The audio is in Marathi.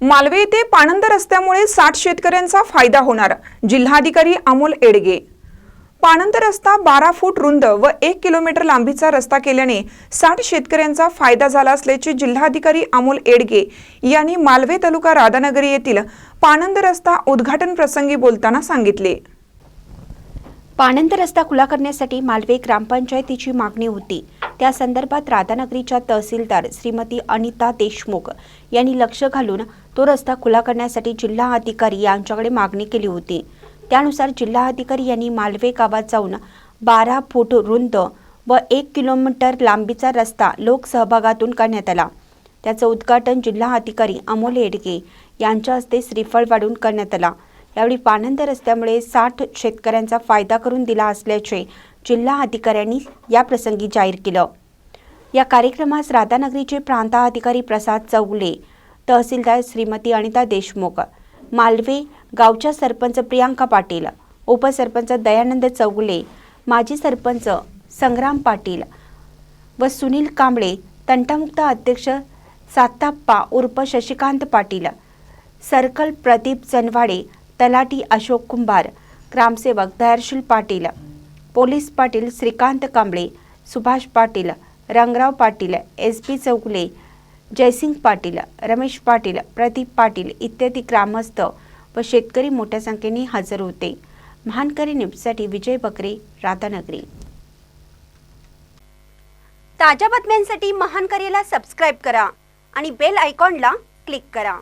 मालवे येथे पाणंद रस्त्यामुळे साठ शेतकऱ्यांचा फायदा होणार जिल्हाधिकारी अमोल एडगे. पाणंद रस्ता बारा फूट रुंद व एक किलोमीटर लांबीचा रस्ता केल्याने साठ शेतकऱ्यांचा फायदा झाला असल्याचे जिल्हाधिकारी अमोल एडगे यांनी मालवे तालुका राधानगरी येथील पाणंद रस्ता उद्घाटन प्रसंगी बोलताना सांगितले. पाणंद रस्ता खुला करण्यासाठी मालवे ग्रामपंचायतीची मागणी होती. त्या संदर्भात राधानगरीच्या तहसीलदार श्रीमती अनिता देशमुख यांनी लक्ष घालून तो रस्ता खुला करण्यासाठी जिल्हा अधिकारी यांच्याकडे मागणी केली होती. त्यानुसार जिल्हा अधिकारी यांनी मालवे गावात जाऊन बारा फूट रुंद व एक किलोमीटर लांबीचा रस्ता लोकसहभागातून करण्यात आला. त्याचं उद्घाटन जिल्हा अधिकारी अमोल येडगे यांच्या हस्ते श्रीफळ वाढून करण्यात आला. यावेळी पानंद रस्त्यामुळे साठ शेतकऱ्यांचा फायदा करून दिला असल्याचे जिल्हा अधिकाऱ्यांनी या प्रसंगी जाहीर केलं. या कार्यक्रमास राधानगरीचे प्रांताधिकारी प्रसाद चौगुले तहसीलदार श्रीमती अनिता देशमुख मालवे गावच्या सरपंच प्रियांका पाटील उपसरपंच दयानंद चौगुले माजी सरपंच संग्राम पाटील व सुनील कांबळे तंटामुक्त अध्यक्ष साताप्पा उर्फ शशिकांत पाटील सर्कल प्रदीप जनवाडे तलाटी अशोक कुंभार ग्रामसेवक Dayarshil Patil police Patil Shrikant Kamble Subhash Patil Rangrao Patil S P Chougule Jaysingh Patil Ramesh Patil Pradeep Patil इत्यादी ग्रामस्थ व शेतकरी मोठ्या संख्येने हजर होते. महानकरी न्यूजसाठी विजय बकरे राधानगरी. ताज्या बातम्यांसाठी महानकरीला सबस्क्राईब करा आणि बेल आयकॉनला क्लिक करा.